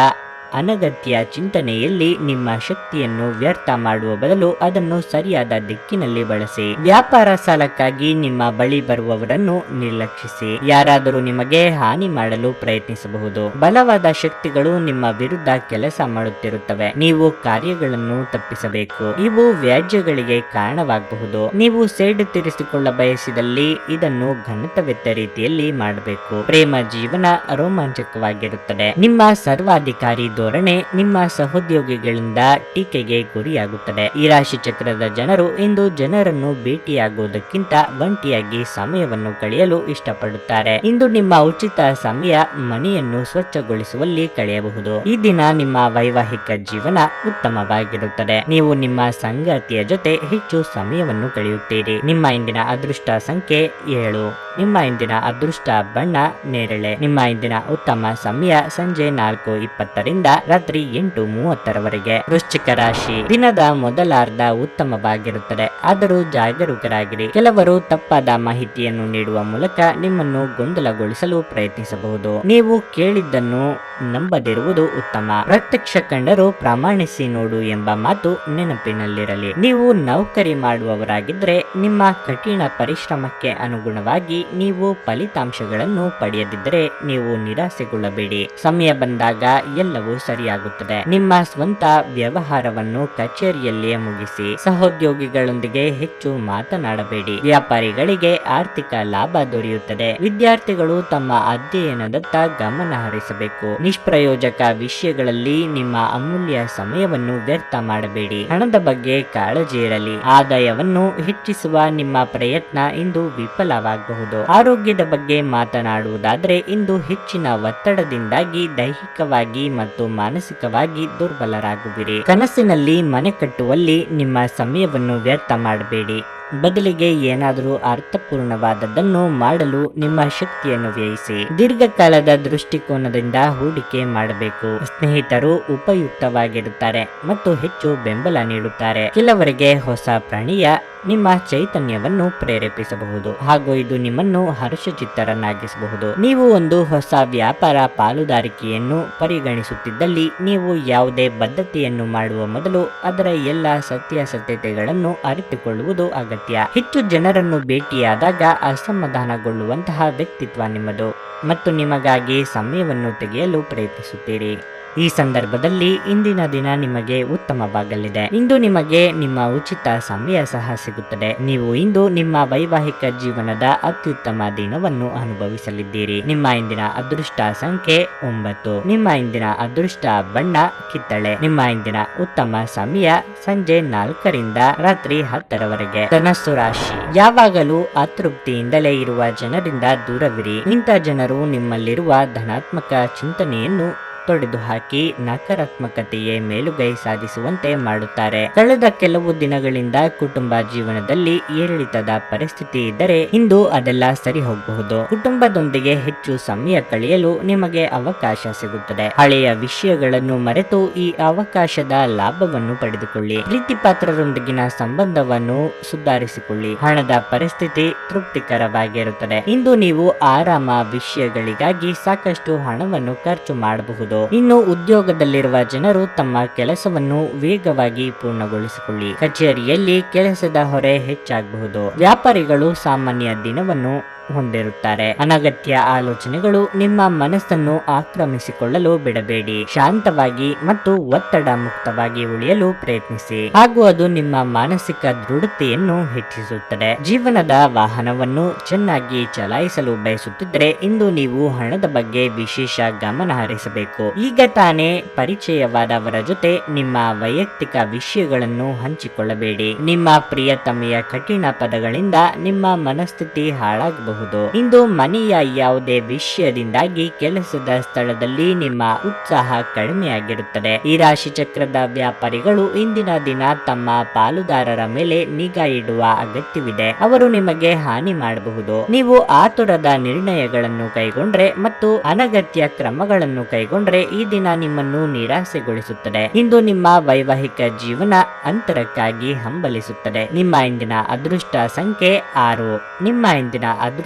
ಅನಗತ್ಯ ಚಿಂತನೆಯಲ್ಲಿ ನಿಮ್ಮ ಶಕ್ತಿಯನ್ನು ವ್ಯರ್ಥ ಮಾಡುವ ಬದಲು ಅದನ್ನು ಸರಿಯಾದ ದಿಕ್ಕಿನಲ್ಲಿ ಬಳಸಿ. ವ್ಯಾಪಾರ ಸಾಲಕ್ಕಾಗಿ ನಿಮ್ಮ ಬಳಿ ಬರುವವರನ್ನು ನಿರ್ಲಕ್ಷಿಸಿ. ಯಾರಾದರೂ ನಿಮಗೆ ಹಾನಿ ಮಾಡಲು ಪ್ರಯತ್ನಿಸಬಹುದು. ಬಲವಾದ ಶಕ್ತಿಗಳು ನಿಮ್ಮ ವಿರುದ್ಧ ಕೆಲಸ ಮಾಡುತ್ತಿರುತ್ತವೆ. ನೀವು ಕಾರ್ಯಗಳನ್ನು ತಪ್ಪಿಸಬೇಕು. ಇವು ವ್ಯಾಜ್ಯಗಳಿಗೆ ಕಾರಣವಾಗಬಹುದು. ನೀವು ಸೇಡು ತೀರಿಸಿಕೊಳ್ಳ ಬಯಸಿದಲ್ಲಿ ಇದನ್ನು ಘನತವೆತ್ತ ರೀತಿಯಲ್ಲಿ ಮಾಡಬೇಕು. ಪ್ರೇಮ ಜೀವನ ರೋಮಾಂಚಕವಾಗಿರುತ್ತದೆ. ನಿಮ್ಮ ಸರ್ವಾಧಿಕಾರಿ ಧೋರಣೆ ನಿಮ್ಮ ಸಹೋದ್ಯೋಗಿಗಳಿಂದ ಟೀಕೆಗೆ ಗುರಿಯಾಗುತ್ತದೆ. ಈ ರಾಶಿ ಚಕ್ರದ ಜನರು ಇಂದು ಜನರನ್ನು ಭೇಟಿಯಾಗುವುದಕ್ಕಿಂತ ಬಂಟಿಯಾಗಿ ಸಮಯವನ್ನು ಕಳೆಯಲು ಇಷ್ಟಪಡುತ್ತಾರೆ. ಇಂದು ನಿಮ್ಮ ಉಚಿತ ಸಮಯ ಮನೆಯನ್ನು ಸ್ವಚ್ಛಗೊಳಿಸುವಲ್ಲಿ ಕಳೆಯಬಹುದು. ಈ ದಿನ ನಿಮ್ಮ ವೈವಾಹಿಕ ಜೀವನ ಉತ್ತಮವಾಗಿರುತ್ತದೆ. ನೀವು ನಿಮ್ಮ ಸಂಗಾತಿಯ ಜೊತೆ ಹೆಚ್ಚು ಸಮಯವನ್ನು ಕಳೆಯುತ್ತೀರಿ. ನಿಮ್ಮ ಇಂದಿನ ಅದೃಷ್ಟ ಸಂಖ್ಯೆ ಏಳು. ನಿಮ್ಮ ಇಂದಿನ ಅದೃಷ್ಟ ಬಣ್ಣ ನೇರಳೆ. ನಿಮ್ಮ ಇಂದಿನ ಉತ್ತಮ ಸಮಯ ಸಂಜೆ ನಾಲ್ಕು ಇಪ್ಪತ್ತರಿಂದ ರಾತ್ರಿ ಎಂಟು ಮೂವತ್ತರವರೆಗೆ. ವೃಶ್ಚಿಕ ರಾಶಿ. ದಿನದ ಮೊದಲಾರ್ಧ ಉತ್ತಮವಾಗಿರುತ್ತದೆ. ಆದರೂ ಜಾಗರೂಕರಾಗಿರಿ. ಕೆಲವರು ತಪ್ಪಾದ ಮಾಹಿತಿಯನ್ನು ನೀಡುವ ಮೂಲಕ ನಿಮ್ಮನ್ನು ಗೊಂದಲಗೊಳಿಸಲು ಪ್ರಯತ್ನಿಸಬಹುದು. ನೀವು ಕೇಳಿದ್ದನ್ನು ನಂಬದಿರುವುದು ಉತ್ತಮ. ಪ್ರತ್ಯಕ್ಷ ಕಂಡರು ಪ್ರಮಾಣಿಸಿ ನೋಡು ಎಂಬ ಮಾತು ನೆನಪಿನಲ್ಲಿರಲಿ. ನೀವು ನೌಕರಿ ಮಾಡುವವರಾಗಿದ್ದರೆ ನಿಮ್ಮ ಕಠಿಣ ಪರಿಶ್ರಮಕ್ಕೆ ಅನುಗುಣವಾಗಿ ನೀವು ಫಲಿತಾಂಶಗಳನ್ನು ಪಡೆಯದಿದ್ದರೆ ನೀವು ನಿರಾಸೆಗೊಳ್ಳಬೇಡಿ. ಸಮಯ ಬಂದಾಗ ಎಲ್ಲವೂ ಸರಿಯಾಗುತ್ತದೆ. ನಿಮ್ಮ ಸ್ವಂತ ವ್ಯವಹಾರವನ್ನು ಕಚೇರಿಯಲ್ಲಿಯೇ ಮುಗಿಸಿ ಸಹೋದ್ಯೋಗಿಗಳೊಂದಿಗೆ ಹೆಚ್ಚು ಮಾತನಾಡಬೇಡಿ. ವ್ಯಾಪಾರಿಗಳಿಗೆ ಆರ್ಥಿಕ ಲಾಭ ದೊರೆಯುತ್ತದೆ. ವಿದ್ಯಾರ್ಥಿಗಳು ತಮ್ಮ ಅಧ್ಯಯನದತ್ತ ಗಮನ ಹರಿಸಬೇಕು. ನಿಷ್ಪ್ರಯೋಜಕ ವಿಷಯಗಳಲ್ಲಿ ನಿಮ್ಮ ಅಮೂಲ್ಯ ಸಮಯವನ್ನು ವ್ಯರ್ಥ ಮಾಡಬೇಡಿ. ಹಣದ ಬಗ್ಗೆ ಕಾಳಜಿ ಇರಲಿ. ಆದಾಯವನ್ನು ಹೆಚ್ಚಿಸುವ ನಿಮ್ಮ ಪ್ರಯತ್ನ ಇಂದು ವಿಫಲವಾಗಬಹುದು. ಆರೋಗ್ಯದ ಬಗ್ಗೆ ಮಾತನಾಡುವುದಾದ್ರೆ ಇಂದು ಹೆಚ್ಚಿನ ಒತ್ತಡದಿಂದಾಗಿ ದೈಹಿಕವಾಗಿ ಮತ್ತು ಮಾನಸಿಕವಾಗಿ ದುರ್ಬಲರಾಗುವಿರಿ. ಕನಸಿನಲ್ಲಿ ಮನೆ ಕಟ್ಟುವಲ್ಲಿ ನಿಮ್ಮ ಸಮಯವನ್ನು ವ್ಯರ್ಥ ಮಾಡಬೇಡಿ. ಬದಲಿಗೆ ಏನಾದರೂ ಅರ್ಥಪೂರ್ಣವಾದದ್ದನ್ನು ಮಾಡಲು ನಿಮ್ಮ ಶಕ್ತಿಯನ್ನು ವ್ಯಯಿಸಿ. ದೀರ್ಘಕಾಲದ ದೃಷ್ಟಿಕೋನದಿಂದ ಹೂಡಿಕೆ ಮಾಡಬೇಕು. ಸ್ನೇಹಿತರು ಉಪಯುಕ್ತವಾಗಿರುತ್ತಾರೆ ಮತ್ತು ಹೆಚ್ಚು ಬೆಂಬಲ ನೀಡುತ್ತಾರೆ. ಕೆಲವರಿಗೆ ಹೊಸ ಪ್ರಾಣಿಯ ನಿಮ್ಮ ಚೈತನ್ಯವನ್ನು ಪ್ರೇರೇಪಿಸಬಹುದು ಹಾಗೂ ಇದು ನಿಮ್ಮನ್ನು ಹರ್ಷಚಿತ್ತರನ್ನಾಗಿಸಬಹುದು. ನೀವು ಒಂದು ಹೊಸ ವ್ಯಾಪಾರ ಪಾಲುದಾರಿಕೆಯನ್ನು ಪರಿಗಣಿಸುತ್ತಿದ್ದಲ್ಲಿ ನೀವು ಯಾವುದೇ ಬದ್ಧತೆಯನ್ನು ಮಾಡುವ ಮೊದಲು ಅದರ ಎಲ್ಲ ಸತ್ಯಾಸತ್ಯತೆಗಳನ್ನು ಅರಿತುಕೊಳ್ಳುವುದು ಅಗತ್ಯ. ಹೆಚ್ಚು ಜನರನ್ನು ಭೇಟಿಯಾದಾಗ ಅಸಮಾಧಾನಗೊಳ್ಳುವಂತಹ ವ್ಯಕ್ತಿತ್ವ ನಿಮ್ಮದು ಮತ್ತು ನಿಮಗಾಗಿ ಸಮಯವನ್ನು ತೆಗೆಯಲು ಪ್ರಯತ್ನಿಸುತ್ತೀರಿ. ಈ ಸಂದರ್ಭದಲ್ಲಿ ಇಂದಿನ ದಿನ ನಿಮಗೆ ಉತ್ತಮವಾಗಲಿದೆ. ಇಂದು ನಿಮಗೆ ನಿಮ್ಮ ಉಚಿತ ಸಮಯ ಸಹ ಸಿಗುತ್ತದೆ. ನೀವು ಇಂದು ನಿಮ್ಮ ವೈವಾಹಿಕ ಜೀವನದ ಅತ್ಯುತ್ತಮ ದಿನವನ್ನು ಅನುಭವಿಸಲಿದ್ದೀರಿ. ನಿಮ್ಮ ಇಂದಿನ ಅದೃಷ್ಟ ಸಂಖ್ಯೆ ಒಂಬತ್ತು. ನಿಮ್ಮ ಇಂದಿನ ಅದೃಷ್ಟ ಬಣ್ಣ ಕಿತ್ತಳೆ. ನಿಮ್ಮ ಇಂದಿನ ಉತ್ತಮ ಸಮಯ ಸಂಜೆ ನಾಲ್ಕರಿಂದ ರಾತ್ರಿ ಹತ್ತರವರೆಗೆ. ಧನಸ್ಸು ರಾಶಿ. ಯಾವಾಗಲೂ ಅತೃಪ್ತಿಯಿಂದಲೇ ಇರುವ ಜನರಿಂದ ದೂರವಿರಿ. ಇಂಥ ಜನರು ನಿಮ್ಮಲ್ಲಿರುವ ಧನಾತ್ಮಕ ಚಿಂತನೆಯನ್ನು ತೊಡೆದು ಹಾಕಿ ನಕಾರಾತ್ಮಕತೆಯೇ ಮೇಲುಗೈ ಸಾಧಿಸುವಂತೆ ಮಾಡುತ್ತಾರೆ. ಕಳೆದ ಕೆಲವು ದಿನಗಳಿಂದ ಕುಟುಂಬ ಜೀವನದಲ್ಲಿ ಏರಿಳಿತದ ಪರಿಸ್ಥಿತಿ ಇದ್ದರೆ ಇಂದು ಅದೆಲ್ಲ ಸರಿ ಹೋಗಬಹುದು ಕುಟುಂಬದೊಂದಿಗೆ ಹೆಚ್ಚು ಸಮಯ ಕಳೆಯಲು ನಿಮಗೆ ಅವಕಾಶ ಸಿಗುತ್ತದೆ. ಹಳೆಯ ವಿಷಯಗಳನ್ನು ಮರೆತು ಈ ಅವಕಾಶದ ಲಾಭವನ್ನು ಪಡೆದುಕೊಳ್ಳಿ. ಪ್ರೀತಿ ಪಾತ್ರರೊಂದಿಗಿನ ಸಂಬಂಧವನ್ನು ಸುಧಾರಿಸಿಕೊಳ್ಳಿ. ಹಣದ ಪರಿಸ್ಥಿತಿ ತೃಪ್ತಿಕರವಾಗಿರುತ್ತದೆ. ಇಂದು ನೀವು ಆರಾಮ ವಿಷಯಗಳಿಗಾಗಿ ಸಾಕಷ್ಟು ಹಣವನ್ನು ಖರ್ಚು ಮಾಡಬಹುದು. ಇನ್ನು ಉದ್ಯೋಗದಲ್ಲಿರುವ ಜನರು ತಮ್ಮ ಕೆಲಸವನ್ನು ವೇಗವಾಗಿ ಪೂರ್ಣಗೊಳಿಸಿಕೊಳ್ಳಿ. ಕಚೇರಿಯಲ್ಲಿ ಕೆಲಸದ ಹೊರೆ ಹೆಚ್ಚಾಗಬಹುದು. ವ್ಯಾಪಾರಿಗಳು ಸಾಮಾನ್ಯ ದಿನವನ್ನು ಹೊಂದಿರುತ್ತಾರೆ. ಅನಗತ್ಯ ಆಲೋಚನೆಗಳು ನಿಮ್ಮ ಮನಸ್ಸನ್ನು ಆಕ್ರಮಿಸಿಕೊಳ್ಳಲು ಬಿಡಬೇಡಿ. ಶಾಂತವಾಗಿ ಮತ್ತು ಒತ್ತಡ ಮುಕ್ತವಾಗಿ ಉಳಿಯಲು ಪ್ರಯತ್ನಿಸಿ. ಹಾಗೂ ಅದು ನಿಮ್ಮ ಮಾನಸಿಕ ದೃಢತೆಯನ್ನು ಹೆಚ್ಚಿಸುತ್ತದೆ. ಜೀವನದ ವಾಹನವನ್ನು ಚೆನ್ನಾಗಿ ಚಲಾಯಿಸಲು ಬಯಸುತ್ತಿದ್ದರೆ ಇಂದು ನೀವು ಹಣದ ಬಗ್ಗೆ ವಿಶೇಷ ಗಮನ ಹರಿಸಬೇಕು. ಈಗ ತಾನೇ ಪರಿಚಯವಾದವರ ಜೊತೆ ನಿಮ್ಮ ವೈಯಕ್ತಿಕ ವಿಷಯಗಳನ್ನು ಹಂಚಿಕೊಳ್ಳಬೇಡಿ. ನಿಮ್ಮ ಪ್ರಿಯತಮೆಯ ಕಠಿಣ ಪದಗಳಿಂದ ನಿಮ್ಮ ಮನಸ್ಥಿತಿ ಹಾಳಾಗಬಹುದು. ಇಂದು ಮನೆಯ ಯಾವುದೇ ವಿಷಯದಿಂದಾಗಿ ಕೆಲಸದ ಸ್ಥಳದಲ್ಲಿ ನಿಮ್ಮ ಉತ್ಸಾಹ ಕಡಿಮೆಯಾಗಿರುತ್ತದೆ. ಈ ರಾಶಿ ಚಕ್ರದ ವ್ಯಾಪಾರಿಗಳು ಇಂದಿನ ದಿನ ತಮ್ಮ ಪಾಲುದಾರರ ಮೇಲೆ ನಿಗಾ ಇಡುವ ಅಗತ್ಯವಿದೆ. ಅವರು ನಿಮಗೆ ಹಾನಿ ಮಾಡಬಹುದು. ನೀವು ಆತುರದ ನಿರ್ಣಯಗಳನ್ನು ಕೈಗೊಂಡ್ರೆ ಮತ್ತು ಅನಗತ್ಯ ಕ್ರಮಗಳನ್ನು ಕೈಗೊಂಡ್ರೆ ಈ ದಿನ ನಿಮ್ಮನ್ನು ನಿರಾಸೆಗೊಳಿಸುತ್ತದೆ. ಇಂದು ನಿಮ್ಮ ವೈವಾಹಿಕ ಜೀವನ ಅಂತರಕ್ಕಾಗಿ ಹಂಬಲಿಸುತ್ತದೆ. ನಿಮ್ಮ ಇಂದಿನ ಅದೃಷ್ಟ ಸಂಖ್ಯೆ ಆರು. ನಿಮ್ಮ ಇಂದಿನ ಅದೃಷ್ಟ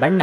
ಬಣ್ಣ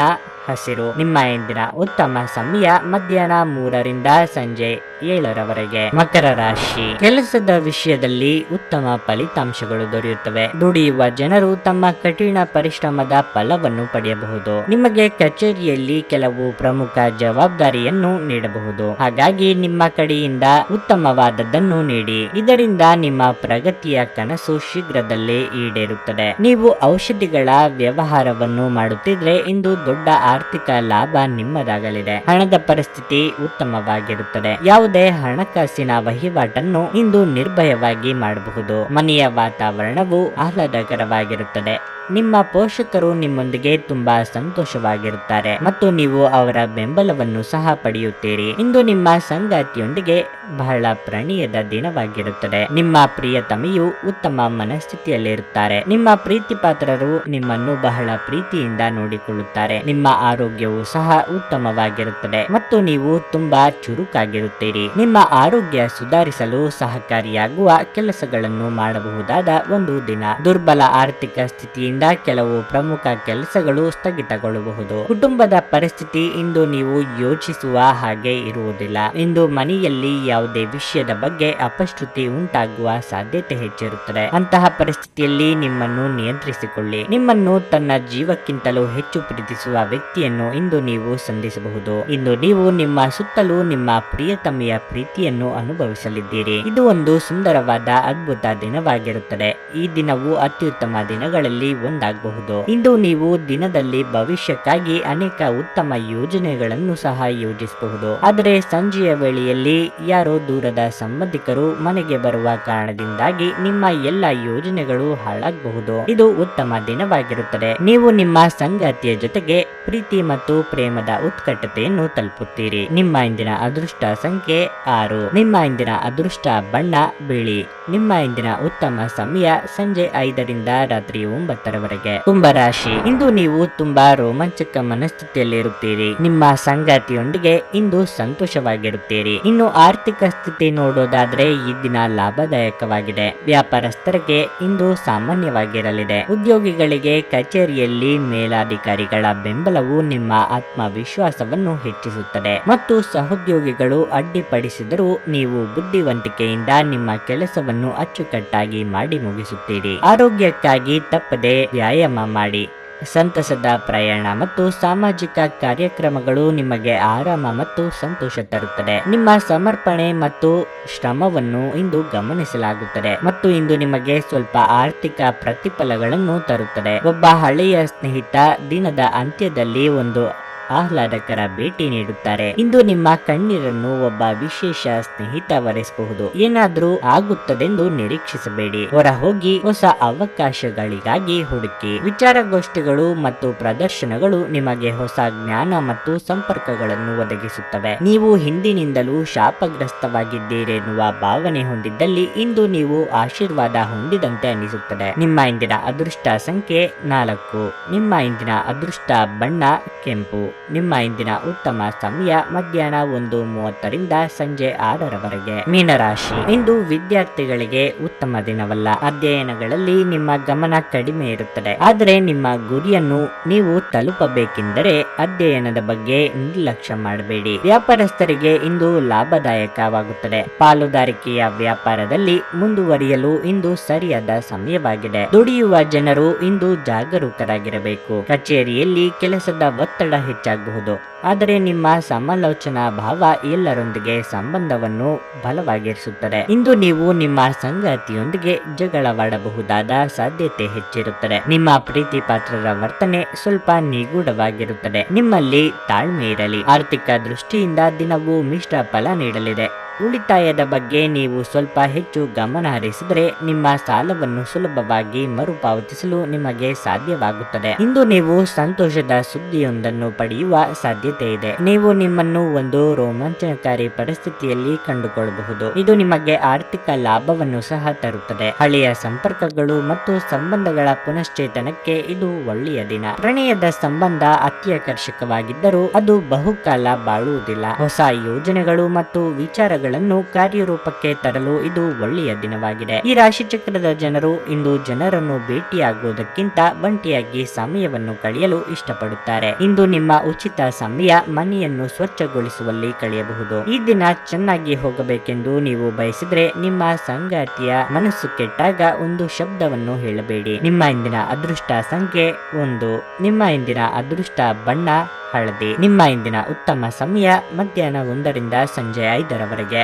ಹಸಿರು. ನಿಮ್ಮ ಇಂದಿನ ಉತ್ತಮ ಸಮಯ ಮಧ್ಯಾಹ್ನ ಮೂರರಿಂದ ಸಂಜೆ ಏಳರವರೆಗೆ. ಮಕರ ರಾಶಿ. ಕೆಲಸದ ವಿಷಯದಲ್ಲಿ ಉತ್ತಮ ಫಲಿತಾಂಶಗಳು ದೊರೆಯುತ್ತವೆ. ದುಡಿಯುವ ಜನರು ತಮ್ಮ ಕಠಿಣ ಪರಿಶ್ರಮದ ಫಲವನ್ನು ಪಡೆಯಬಹುದು. ನಿಮಗೆ ಕಚೇರಿಯಲ್ಲಿ ಕೆಲವು ಪ್ರಮುಖ ಜವಾಬ್ದಾರಿಯನ್ನು ನೀಡಬಹುದು. ಹಾಗಾಗಿ ನಿಮ್ಮ ಕಡೆಯಿಂದ ಉತ್ತಮವಾದದ್ದನ್ನು ನೀಡಿ. ಇದರಿಂದ ನಿಮ್ಮ ಪ್ರಗತಿಯ ಕನಸು ಶೀಘ್ರದಲ್ಲೇ ಈಡೇರುತ್ತದೆ. ನೀವು ಔಷಧಿಗಳ ವ್ಯವಹಾರವನ್ನು ಮಾಡುತ್ತಿದ್ರೆ ಇಂದು ದೊಡ್ಡ ಆರ್ಥಿಕ ಲಾಭ ನಿಮ್ಮದಾಗಲಿದೆ. ಹಣದ ಪರಿಸ್ಥಿತಿ ಉತ್ತಮವಾಗಿರುತ್ತದೆ. ಯಾವುದೇ ಹಣಕಾಸಿನ ವಹಿವಾಟನ್ನು ಇಂದು ನಿರ್ಭಯವಾಗಿ ಮಾಡಬಹುದು. ಮನೆಯ ವಾತಾವರಣವು ಆಹ್ಲಾದಕರವಾಗಿರುತ್ತದೆ. ನಿಮ್ಮ ಪೋಷಕರು ನಿಮ್ಮೊಂದಿಗೆ ತುಂಬಾ ಸಂತೋಷವಾಗಿರುತ್ತಾರೆ ಮತ್ತು ನೀವು ಅವರ ಬೆಂಬಲವನ್ನು ಸಹ ಪಡೆಯುತ್ತೀರಿ. ಇಂದು ನಿಮ್ಮ ಸಂಗಾತಿಯೊಂದಿಗೆ ಬಹಳ ಪ್ರಣಯದ ದಿನವಾಗಿರುತ್ತದೆ. ನಿಮ್ಮ ಪ್ರಿಯತಮೆಯು ಉತ್ತಮ ಮನಸ್ಥಿತಿಯಲ್ಲಿರುತ್ತಾರೆ. ನಿಮ್ಮ ಪ್ರೀತಿಪಾತ್ರರು ನಿಮ್ಮನ್ನು ಬಹಳ ಪ್ರೀತಿಯಿಂದ ನೋಡಿಕೊಳ್ಳುತ್ತಾರೆ. ನಿಮ್ಮ ಆರೋಗ್ಯವು ಸಹ ಉತ್ತಮವಾಗಿರುತ್ತದೆ ಮತ್ತು ನೀವು ತುಂಬಾ ಚುರುಕಾಗಿರುತ್ತೀರಿ. ನಿಮ್ಮ ಆರೋಗ್ಯ ಸುಧಾರಿಸಲು ಸಹಕಾರಿಯಾಗುವ ಕೆಲಸಗಳನ್ನು ಮಾಡಬಹುದಾದ ಒಂದು ದಿನ. ದುರ್ಬಲ ಆರ್ಥಿಕ ಸ್ಥಿತಿಯಿಂದ ಕಾರಣಗಳಿಂದ ಕೆಲವು ಪ್ರಮುಖ ಕೆಲಸಗಳು ಸ್ಥಗಿತಗೊಳ್ಳಬಹುದು. ಕುಟುಂಬದ ಪರಿಸ್ಥಿತಿ ಇಂದು ನೀವು ಯೋಚಿಸುವ ಹಾಗೆ ಇರುವುದಿಲ್ಲ. ಇಂದು ಮನೆಯಲ್ಲಿ ಯಾವುದೇ ವಿಷಯದ ಬಗ್ಗೆ ಅಪಶ್ರುತಿ ಉಂಟಾಗುವ ಸಾಧ್ಯತೆ ಹೆಚ್ಚಿರುತ್ತದೆ. ಅಂತಹ ಪರಿಸ್ಥಿತಿಯಲ್ಲಿ ನಿಮ್ಮನ್ನು ನಿಯಂತ್ರಿಸಿಕೊಳ್ಳಿ. ನಿಮ್ಮನ್ನು ತನ್ನ ಜೀವಕ್ಕಿಂತಲೂ ಹೆಚ್ಚು ಪ್ರೀತಿಸುವ ವ್ಯಕ್ತಿಯನ್ನು ಇಂದು ನೀವು ಸಂಧಿಸಬಹುದು. ಇಂದು ನೀವು ನಿಮ್ಮ ಸುತ್ತಲೂ ನಿಮ್ಮ ಪ್ರಿಯತಮೆಯ ಪ್ರೀತಿಯನ್ನು ಅನುಭವಿಸಲಿದ್ದೀರಿ. ಇದು ಒಂದು ಸುಂದರವಾದ ಅದ್ಭುತ ದಿನವಾಗಿರುತ್ತದೆ. ಈ ದಿನವು ಅತ್ಯುತ್ತಮ ದಿನಗಳಲ್ಲಿ ಒಂದಾಗಬಹುದು. ಇಂದು ನೀವು ದಿನದಲ್ಲಿ ಭವಿಷ್ಯಕ್ಕಾಗಿ ಅನೇಕ ಉತ್ತಮ ಯೋಜನೆಗಳನ್ನು ಸಹ ಯೋಜಿಸಬಹುದು. ಆದರೆ ಸಂಜೆಯ ವೇಳೆಯಲ್ಲಿ ಯಾರೋ ದೂರದ ಸಂಬಂಧಿಕರು ಮನೆಗೆ ಬರುವ ಕಾರಣದಿಂದಾಗಿ ನಿಮ್ಮ ಎಲ್ಲ ಯೋಜನೆಗಳು ಹಾಳಾಗಬಹುದು. ಇದು ಉತ್ತಮ ದಿನವಾಗಿರುತ್ತದೆ. ನೀವು ನಿಮ್ಮ ಸಂಗಾತಿಯ ಜೊತೆಗೆ ಪ್ರೀತಿ ಮತ್ತು ಪ್ರೇಮದ ಉತ್ಕಟತೆಯನ್ನು ತಲುಪುತ್ತೀರಿ. ನಿಮ್ಮ ಇಂದಿನ ಅದೃಷ್ಟ ಸಂಖ್ಯೆ ಆರು. ನಿಮ್ಮ ಇಂದಿನ ಅದೃಷ್ಟ ಬಣ್ಣ, ಬಿಳಿ. ನಿಮ್ಮ ಇಂದಿನ ಉತ್ತಮ ಸಮಯ ಸಂಜೆ ಐದರಿಂದ ರಾತ್ರಿ ಒಂಬತ್ತರವರೆಗೆ ಕುಂಭರಾಶಿ ಇಂದು ನೀವು ತುಂಬಾ ರೋಮಾಂಚಕ ಮನಸ್ಥಿತಿಯಲ್ಲಿರುತ್ತೀರಿ ನಿಮ್ಮ ಸಂಗಾತಿಯೊಂದಿಗೆ ಇಂದು ಸಂತೋಷವಾಗಿರುತ್ತೀರಿ. ಇನ್ನು ಆರ್ಥಿಕ ಸ್ಥಿತಿ ನೋಡೋದಾದ್ರೆ ಈ ದಿನ ಲಾಭದಾಯಕವಾಗಿದೆ. ವ್ಯಾಪಾರಸ್ಥರಿಗೆ ಇಂದು ಸಾಮಾನ್ಯವಾಗಿರಲಿದೆ. ಉದ್ಯೋಗಿಗಳಿಗೆ ಕಚೇರಿಯಲ್ಲಿ ಮೇಲಾಧಿಕಾರಿಗಳ ಬೆಂಬಲವು ನಿಮ್ಮ ಆತ್ಮವಿಶ್ವಾಸವನ್ನು ಹೆಚ್ಚಿಸುತ್ತದೆ. ಮತ್ತು ಸಹೋದ್ಯೋಗಿಗಳು ಅಡ್ಡಿಪಡಿಸಿದರೂ ನೀವು ಬುದ್ಧಿವಂತಿಕೆಯಿಂದ ನಿಮ್ಮ ಕೆಲಸವನ್ನು ಅಚ್ಚುಕಟ್ಟಾಗಿ ಮಾಡಿ ಮುಗಿಸುತ್ತೀರಿ. ಆರೋಗ್ಯಕ್ಕಾಗಿ ತಪ್ಪದೆ ವ್ಯಾಯಾಮ ಮಾಡಿ ಸಂತಸದ ಪ್ರಯಾಣ ಮತ್ತು ಸಾಮಾಜಿಕ ಕಾರ್ಯಕ್ರಮಗಳು ನಿಮಗೆ ಆರಾಮ ಮತ್ತು ಸಂತೋಷ ತರುತ್ತದೆ. ನಿಮ್ಮ ಸಮರ್ಪಣೆ ಮತ್ತು ಶ್ರಮವನ್ನು ಇಂದು ಗಮನಿಸಲಾಗುತ್ತದೆ ಮತ್ತು ಇಂದು ನಿಮಗೆ ಸ್ವಲ್ಪ ಆರ್ಥಿಕ ಪ್ರತಿಫಲಗಳನ್ನು ತರುತ್ತದೆ. ಒಬ್ಬ ಹಳೆಯ ಸ್ನೇಹಿತ ದಿನದ ಅಂತ್ಯದಲ್ಲಿ ಒಂದು ಆಹ್ಲಾದಕರ ಭೇಟಿ ನೀಡುತ್ತಾರೆ. ಇಂದು ನಿಮ್ಮ ಕಣ್ಣೀರನ್ನು ಒಬ್ಬ ವಿಶೇಷ ಸ್ನೇಹಿತ ಒರೆಸಬಹುದು ಏನಾದ್ರೂ ಆಗುತ್ತದೆಂದು ನಿರೀಕ್ಷಿಸಬೇಡಿ. ಹೊರ ಹೋಗಿ ಹೊಸ ಅವಕಾಶಗಳಿಗಾಗಿ ಹುಡುಕಿ. ವಿಚಾರಗೋಷ್ಠಿಗಳು ಮತ್ತು ಪ್ರದರ್ಶನಗಳು ನಿಮಗೆ ಹೊಸ ಜ್ಞಾನ ಮತ್ತು ಸಂಪರ್ಕಗಳನ್ನು ಒದಗಿಸುತ್ತವೆ. ನೀವು ಹಿಂದಿನಿಂದಲೂ ಶಾಪಗ್ರಸ್ತವಾಗಿದ್ದೀರೆನ್ನುವ ಭಾವನೆ ಹೊಂದಿದ್ದಲ್ಲಿ ಇಂದು ನೀವು ಆಶೀರ್ವಾದ ಹೊಂದಿದಂತೆ ಅನಿಸುತ್ತದೆ. ನಿಮ್ಮ ಇಂದಿನ ಅದೃಷ್ಟ ಸಂಖ್ಯೆ ನಾಲ್ಕು. ನಿಮ್ಮ ಇಂದಿನ ಅದೃಷ್ಟ ಬಣ್ಣ ಕೆಂಪು. ನಿಮ್ಮ ಇಂದಿನ ಉತ್ತಮ ಸಮಯ ಮಧ್ಯಾಹ್ನ ಒಂದು ಮೂವತ್ತರಿಂದ ಸಂಜೆ ಆರರವರೆಗೆ. ಮೀನರಾಶಿ. ಇಂದು ವಿದ್ಯಾರ್ಥಿಗಳಿಗೆ ಉತ್ತಮ ದಿನವಲ್ಲ. ಅಧ್ಯಯನಗಳಲ್ಲಿ ನಿಮ್ಮ ಗಮನ ಕಡಿಮೆ ಇರುತ್ತದೆ. ಆದರೆ ನಿಮ್ಮ ಗುರಿಯನ್ನು ನೀವು ತಲುಪಬೇಕೆಂದರೆ ಅಧ್ಯಯನದ ಬಗ್ಗೆ ನಿರ್ಲಕ್ಷ್ಯ ಮಾಡಬೇಡಿ. ವ್ಯಾಪಾರಸ್ಥರಿಗೆ ಇಂದು ಲಾಭದಾಯಕವಾಗುತ್ತದೆ. ಪಾಲುದಾರಿಕೆಯ ವ್ಯಾಪಾರದಲ್ಲಿ ಮುಂದುವರಿಯಲು ಇಂದು ಸರಿಯಾದ ಸಮಯವಾಗಿದೆ. ದುಡಿಯುವ ಜನರು ಇಂದು ಜಾಗರೂಕರಾಗಿರಬೇಕು. ಕಚೇರಿಯಲ್ಲಿ ಕೆಲಸದ ಒತ್ತಡ ಹೆಚ್ಚಾಗಬಹುದು. ಆದರೆ ನಿಮ್ಮ ಸಮಾಲೋಚನಾ ಭಾವ ಎಲ್ಲರೊಂದಿಗೆ ಸಂಬಂಧವನ್ನು ಬಲವಾಗಿರಿಸುತ್ತದೆ. ಇಂದು ನೀವು ನಿಮ್ಮ ಸಂಗಾತಿಯೊಂದಿಗೆ ಜಗಳವಾಡಬಹುದಾದ ಸಾಧ್ಯತೆ ಹೆಚ್ಚಿರುತ್ತದೆ. ನಿಮ್ಮ ಪ್ರೀತಿ ಪಾತ್ರರ ವರ್ತನೆ ಸ್ವಲ್ಪ ನಿಗೂಢವಾಗಿರುತ್ತದೆ. ನಿಮ್ಮಲ್ಲಿ ತಾಳ್ಮೆ ಇರಲಿ. ಆರ್ಥಿಕ ದೃಷ್ಟಿಯಿಂದ ದಿನವೂ ಮಿಶ್ರ ಫಲ ನೀಡಲಿದೆ. ಉಳಿತಾಯದ ಬಗ್ಗೆ ನೀವು ಸ್ವಲ್ಪ ಹೆಚ್ಚು ಗಮನ ಹರಿಸಿದರೆ ನಿಮ್ಮ ಸಾಲವನ್ನು ಸುಲಭವಾಗಿ ಮರುಪಾವತಿಸಲು ನಿಮಗೆ ಸಾಧ್ಯವಾಗುತ್ತದೆ. ಇಂದು ನೀವು ಸಂತೋಷದ ಸುದ್ದಿಯೊಂದನ್ನು ಪಡೆಯುವ ಸಾಧ್ಯತೆ ಇದೆ. ನೀವು ನಿಮ್ಮನ್ನು ಒಂದು ರೋಮಾಂಚನಕಾರಿ ಪರಿಸ್ಥಿತಿಯಲ್ಲಿ ಕಂಡುಕೊಳ್ಳಬಹುದು. ಇದು ನಿಮಗೆ ಆರ್ಥಿಕ ಲಾಭವನ್ನು ಸಹ ತರುತ್ತದೆ. ಹಳೆಯ ಸಂಪರ್ಕಗಳು ಮತ್ತು ಸಂಬಂಧಗಳ ಪುನಶ್ಚೇತನಕ್ಕೆ ಇದು ಒಳ್ಳೆಯ ದಿನ. ಪ್ರಣಯದ ಸಂಬಂಧ ಅತ್ಯಾಕರ್ಷಕವಾಗಿದ್ದರೂ ಅದು ಬಹುಕಾಲ ಬಾಳುವುದಿಲ್ಲ. ಹೊಸ ಯೋಜನೆಗಳು ಮತ್ತು ವಿಚಾರಗಳು ಗಳನ್ನು ಕಾರ್ಯರೂಪಕ್ಕೆ ತರಲು ಇದು ಒಳ್ಳೆಯ ದಿನವಾಗಿದೆ. ಈ ರಾಶಿ ಚಕ್ರದ ಜನರು ಇಂದು ಜನರನ್ನು ಭೇಟಿಯಾಗುವುದಕ್ಕಿಂತ ಒಂಟಿಯಾಗಿ ಸಮಯವನ್ನು ಕಳೆಯಲು ಇಷ್ಟಪಡುತ್ತಾರೆ. ಇಂದು ನಿಮ್ಮ ಉಚಿತ ಸಮಯ ಮನೆಯನ್ನು ಸ್ವಚ್ಛಗೊಳಿಸುವಲ್ಲಿ ಕಳೆಯಬಹುದು. ಈ ದಿನ ಚೆನ್ನಾಗಿ ಹೋಗಬೇಕೆಂದು ನೀವು ಬಯಸಿದ್ರೆ ನಿಮ್ಮ ಸಂಗಾತಿಯ ಮನಸ್ಸು ಕೆಟ್ಟಾಗ ಒಂದು ಶಬ್ದವನ್ನು ಹೇಳಬೇಡಿ. ನಿಮ್ಮ ಇಂದಿನ ಅದೃಷ್ಟ ಸಂಖ್ಯೆ ಒಂದು. ನಿಮ್ಮ ಇಂದಿನ ಅದೃಷ್ಟ ಬಣ್ಣ ಹಳದಿ. ನಿಮ್ಮ ಇಂದಿನ ಉತ್ತಮ ಸಮಯ ಮಧ್ಯಾಹ್ನ ಒಂದರಿಂದ ಸಂಜೆ ಐದರವರೆಗೆ